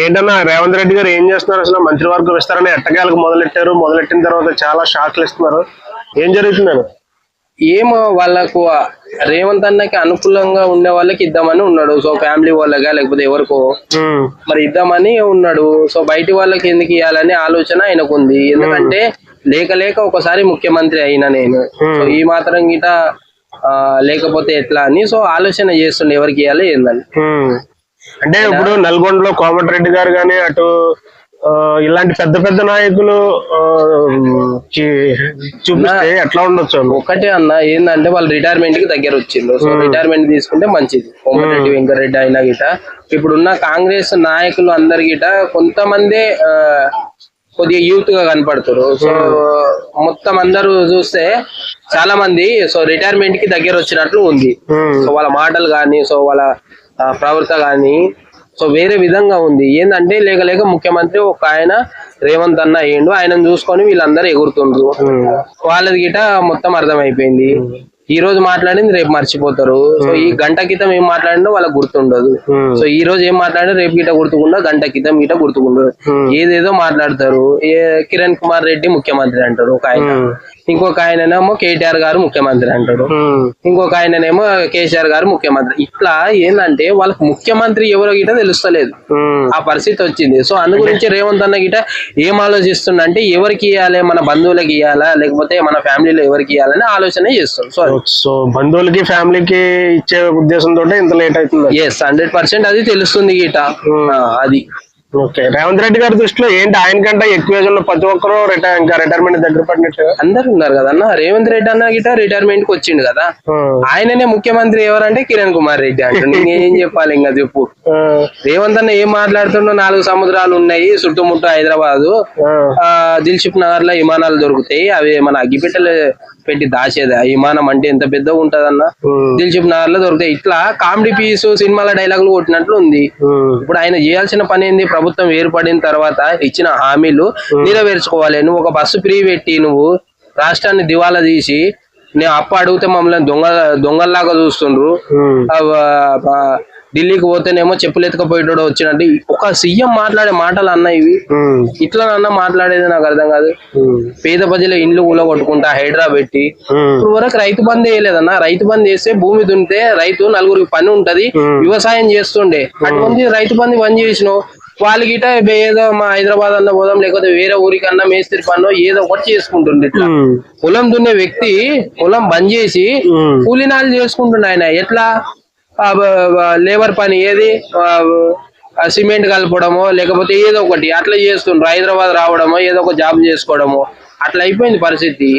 ఏంటన్నా రేవంత్ రెడ్డి గారు ఏం చేస్తున్నారు అసలు? మంత్రివర్గ విస్తరణ ఎట్టకేలకు మొదలెట్టారు? మొదలెట్టిన తర్వాత చాలా షాక్లు ఇస్తున్నారు. ఏం జరుగుతుందని ఏమో వాళ్ళకు రేవంత్ అన్నకి అనుకూలంగా ఉండే వాళ్ళకి ఇద్దామని ఉన్నాడు. సో ఫ్యామిలీ వాళ్ళగా లేకపోతే ఎవరికో. మరి ఇద్దామని ఉన్నాడు. సో బయటి వాళ్ళకి ఎందుకు ఇవ్వాలని ఆలోచన ఆయనకు ఉంది. ఎందుకంటే లేక లేక ఒకసారి ముఖ్యమంత్రి అయినా నేను. సో ఈ మాత్రం గిట లేకపోతే ఎట్లా అని సో ఆలోచన చేస్తుండే ఎవరికి ఇవ్వాలి ఏందని. అంటే ఇప్పుడు నల్గొండలో కోమటిరెడ్డి గారు కానీ అటు ఇలాంటి పెద్ద పెద్ద నాయకులు చూపిస్తే ఎట్లా ఉండొచ్చు? ఒకటే అన్న ఏంటంటే వాళ్ళు రిటైర్మెంట్కి దగ్గర వచ్చిండ్రు. సో రిటైర్మెంట్ తీసుకుంటే మంచిది. కోమటిరెడ్డి వెంకరెడ్డి అయినా గిట. ఇప్పుడున్న కాంగ్రెస్ నాయకులు అందరి గిట కొంతమంది కొద్దిగా యూత్గా కనపడుతారు సో మొత్తం అందరూ చూస్తే చాలా మంది సో రిటైర్మెంట్కి దగ్గర వచ్చినట్లు ఉంది. సో వాళ్ళ మాటలు కానీ సో వాళ్ళ ప్రవర్త కానీ సో వేరే విధంగా ఉంది. ఏంటంటే లేక లేక ముఖ్యమంత్రి ఒక ఆయన రేవంత్ అన్న అయ్యిండు ఆయనను చూసుకొని వీళ్ళందరూ ఎగురుతుండ్రు. వాళ్ళది గిట మొత్తం అర్థమైపోయింది. ఈ రోజు మాట్లాడింది రేపు మర్చిపోతారు. సో ఈ గంట క్రితం ఏం మాట్లాడినో వాళ్ళకి గుర్తుండదు. సో ఈ రోజు ఏం మాట్లాడినా రేపు గిట గుర్తుకుండా గంట క్రితం గిట గుర్తుకుండదు. ఏదేదో మాట్లాడతారు. ఏ కిరణ్ కుమార్ రెడ్డి ముఖ్యమంత్రి అంటారు ఒక ఆయన. ఇంకొక ఆయననేమో కేటీఆర్ గారు ముఖ్యమంత్రి ఉమ్, ఇంకొక ఆయననేమో కేసీఆర్ గారు ముఖ్యమంత్రి. ఇట్లా ఏంటంటే వాళ్ళకి ముఖ్యమంత్రి ఎవరో గిట తెలుస్తలేదు. ఆ పరిస్థితి వచ్చింది. సో అందు గురించి రేవంత్ అన్న గిట ఏం ఆలోచిస్తుండ అంటే ఎవరికి ఇవ్వాలి మన బంధువులకి ఇవ్వాలా లేకపోతే మన ఫ్యామిలీలో ఎవరికి ఇవ్వాలని ఆలోచన చేస్తుంది. సో సో బంధువులకి ఫ్యామిలీకి ఇచ్చే ఉద్దేశంతో ఇంత లేట్ అవుతుంది. ఎస్ హండ్రెడ్ పర్సెంట్ అది తెలుస్తుంది గిట. అది. ఓకే. రేవంత్ రెడ్డి గారి దృష్టిలో ఏంటి? ఆయన కంటే ఎక్కువ ఏజ్ ఉన్న ప్రతి ఒక్కరు రిటైర్ ఇంకా రిటైర్మెంట్ దగ్గర పడినట్టు అందరు ఉన్నారు కదా అన్న. రేవంత్ రెడ్డి అన్న గిట రిటైర్మెంట్కి వచ్చిండు కదా. ఆయననే ముఖ్యమంత్రి ఎవరంటే కిరణ్ కుమార్ రెడ్డి అంటాడు నేనేం చెప్పాలి ఇంకా చెప్పు. రేవంత్ అన్న ఏం మాట్లాడుతుండో నాలుగు సముద్రాలు ఉన్నాయి. చుట్టుముట్టు హైదరాబాదు. ఆ. దిల్షుక్ నగర్లో విమానాలు దొరుకుతాయి. అవి మన అగ్గిపెట్టెలు పెట్టి దాచేది. ఆ విమానం అంటే ఎంత పెద్దగా ఉంటదన్న? దిల్షుక్ నగర్లో దొరుకుతాయి. ఇట్లా కామెడీ పీస్ సినిమాల డైలాగులు కొట్టినట్లు ఉంది. ఇప్పుడు ఆయన చేయాల్సిన పని ఏంది? ప్రభుత్వం ఏర్పడిన తర్వాత ఇచ్చిన హామీలు నెరవేర్చుకోవాలి. నువ్వు ఒక బస్సు ఫ్రీ పెట్టి నువ్వు రాష్ట్రాన్ని దివాలా తీసి నేను అప్పు అడిగితే మమ్మల్ని దొంగ దొంగల్లాగా చూస్తుండ్రు. ఢిల్లీకి పోతేనేమో చెప్పులు ఎత్తుకపోయేటోడు వచ్చినట్టు. ఒక సీఎం మాట్లాడే మాటలు అన్న ఇవి. ఇట్లా అన్న మాట్లాడేది నాకు అర్థం కాదు. పేద ప్రజల ఇండ్లు కూడా కొట్టుకుంటా హైడ్రా పెట్టి. ఇప్పుడు వరకు రైతు బంద్ వేయలేదన్న. రైతు బంద్ వేస్తే భూమి దున్నితే రైతు నలుగురికి పని ఉంటది వ్యవసాయం చేస్తుండే. అటువంటి రైతు బంద్ బంద్ చేసినావు. వాళ్ళకి ఏదో మా హైదరాబాద్ అన్న పోదాం లేకపోతే వేరే ఊరికన్నా మేస్త్రి పన్ను ఏదో ఒకటి చేసుకుంటుండే ఇట్లా. పొలం దున్నే వ్యక్తి పొలం బంద్ చేసి కూలీనాలు చేసుకుంటుండే ఆయన. ఎట్లా? లేబర్ పని ఏది? సిమెంట్ కలపడమో లేకపోతే ఏదో ఒకటి అట్లా చేస్తుండ్రు. హైదరాబాద్ రావడమో ఏదో ఒక జాబ్ చేసుకోవడమో. అట్లా అయిపోయింది పరిస్థితి.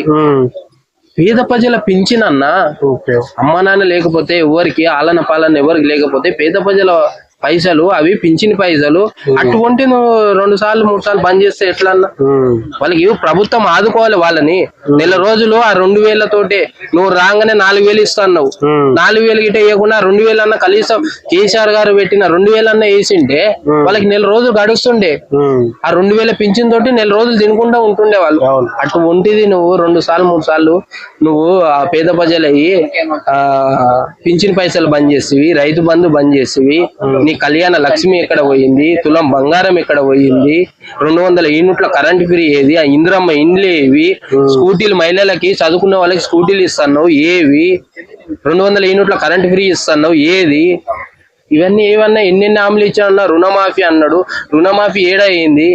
పేద ప్రజల పింఛనన్నా ఓకే. అమ్మ నాన్న లేకపోతే ఎవరికి ఆలన పాలన ఎవరికి లేకపోతే పేద ప్రజల పైసలు అవి పింఛన్ పైసలు. అటువంటి నువ్వు రెండు సార్లు మూడు సార్లు బంద్ చేస్తే ఎట్లా అన్నా వాళ్ళకి ప్రభుత్వం ఆదుకోవాలి వాళ్ళని. నెల రోజులు ఆ రెండు వేలతోటే నువ్వు రాగానే నాలుగు వేలు ఇస్తావు నాలుగు వేలు గిట్ట వేయకుండా రెండు వేలు అన్న కనీసం కేసీఆర్ గారు పెట్టిన రెండు వేలు అన్న వేసింటే వాళ్ళకి నెల రోజులు గడుస్తుండే. ఆ రెండు వేల పింఛన్ తోటి నెల రోజులు తినకుండా ఉంటుండే వాళ్ళు. అటు ఒంటిది నువ్వు రెండు సార్లు మూడు సార్లు నువ్వు ఆ పేద ప్రజలయ్యి ఆ పింఛన్ పైసలు బంద్ చేసివి రైతు బంధు బంద్ చేసివి నీ కళ్యాణ లక్ష్మి ఎక్కడ పోయింది? తులం బంగారం ఎక్కడ పోయింది? రెండు వందల యూనిట్ల కరెంట్ ఫ్రీ ఏది? ఆ ఇంద్రమ్మ ఇండ్లు ఏవి? స్కూటీలు మహిళలకి చదువుకున్న వాళ్ళకి స్కూటీలు ఇస్తున్నావు ఏవి? రెండు వందల యూనిట్ల కరెంట్ ఫ్రీ ఇస్తున్నావు ఏది? ఇవన్నీ ఏమన్నా ఎన్నెన్ని హామీలు ఇచ్చాడన్నా రుణమాఫీ అన్నాడు. రుణమాఫీ ఏడయింది?